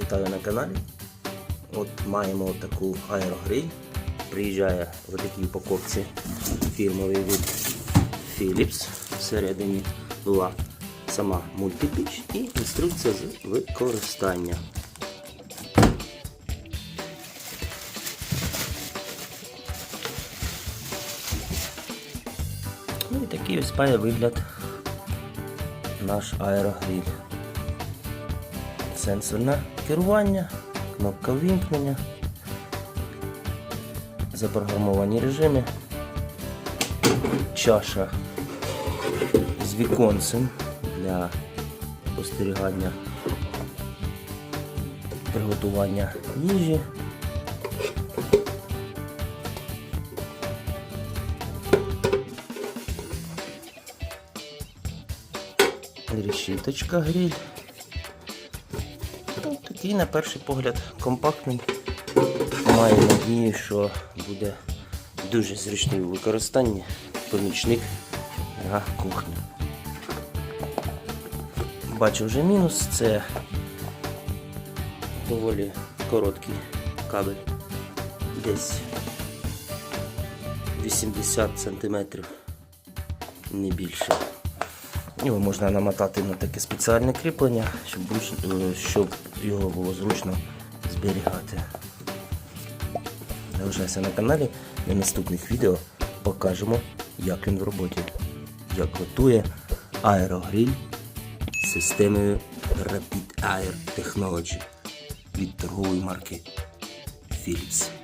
вітаю на каналі. От маємо таку аерогриль. Приїжджає в такій упаковці фірмовий від Philips. Всередині була сама мультипіч і інструкція з використання. Ну і такий ось має вигляд наш аерогриль. Сенсорне керування, кнопка вімкнення, запрограмовані режими, чаша з віконцем для спостерігання приготування їжі. Решіточка гриль. Такий на перший погляд компактний. Маю надію, що буде дуже зручний у використанні помічник на кухні. Бачу вже мінус, це доволі короткий кабель. Десь 80 см, не більше. Його можна намотати на таке спеціальне кріплення, щоб, е, щоб його було зручно зберігати. Залишайся на каналі, на наступних відео покажемо, як він в роботі, як готує аерогриль з системою Rapid Air Technology від торгової марки Philips.